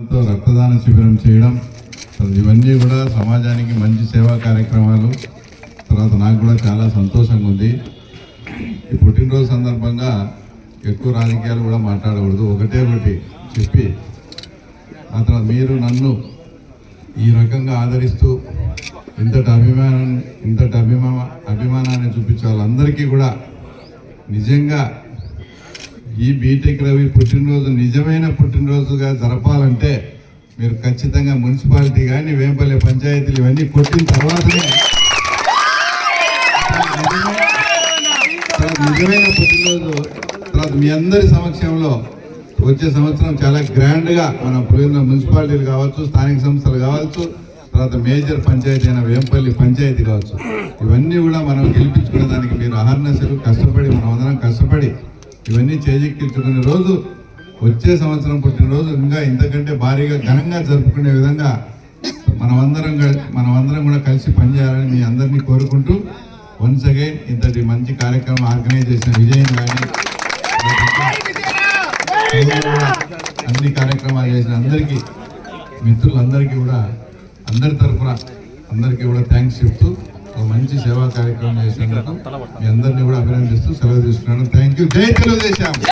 తో రక్తదాన శిబిరం చేయడం ఇవన్నీ కూడా సమాజానికి మంచి సేవా కార్యక్రమాలు. తర్వాత నాకు కూడా చాలా సంతోషంగా ఉంది. ఈ పుట్టినరోజు సందర్భంగా ఎక్కువ రాజకీయాలు కూడా మాట్లాడకూడదు. ఒకటే ఒకటి చెప్పి ఆ తర్వాత మీరు నన్ను ఈ రకంగా ఆదరిస్తూ ఇంతటి అభిమానం ఇంతటి అభిమా అభిమానాన్ని చూపించే వాళ్ళందరికీ కూడా నిజంగా ఈ బీటెక్ రవి పుట్టినరోజు నిజమైన పుట్టినరోజుగా జరపాలంటే మీరు ఖచ్చితంగా మున్సిపాలిటీ కానీ వేంపల్లి పంచాయతీలు ఇవన్నీ కొట్టిన తర్వాతనే తర్వాత నిజమైన పుట్టినరోజు. తర్వాత మీ అందరి సమక్షంలో వచ్చే సంవత్సరం చాలా గ్రాండ్గా మన పులివెందుల మున్సిపాలిటీలు కావచ్చు స్థానిక సంస్థలు కావచ్చు తర్వాత మేజర్ పంచాయతీ అయిన వేంపల్లి పంచాయతీ కావచ్చు. ఇవన్నీ కూడా మనం గెలిపించుకునే దానికి మీరు అహర్నశలు కష్టపడి మనం ఇవన్నీ చేజెక్కించుకునే రోజు వచ్చే సంవత్సరం పుట్టినరోజు ఇంకా ఇంతకంటే భారీగా ఘనంగా జరుపుకునే విధంగా మనమందరం మనమందరం కూడా కలిసి పనిచేయాలని మీ అందరినీ కోరుకుంటూ వన్స్ అగైన్ ఇంతటి మంచి కార్యక్రమం ఆర్గనైజ్ చేసిన విజయం కానీ అన్ని కార్యక్రమాలు చేసిన అందరికీ మిత్రులందరికీ కూడా అందరి తరఫున అందరికీ కూడా థ్యాంక్స్ చెప్తూ ఒక మంచి సేవా కార్యక్రమం చేసినందుకు మీ అందరినీ కూడా అభినందిస్తూ సెలవు తీసుకున్నాను. థ్యాంక్ యూ జై తెలుగుదేశం.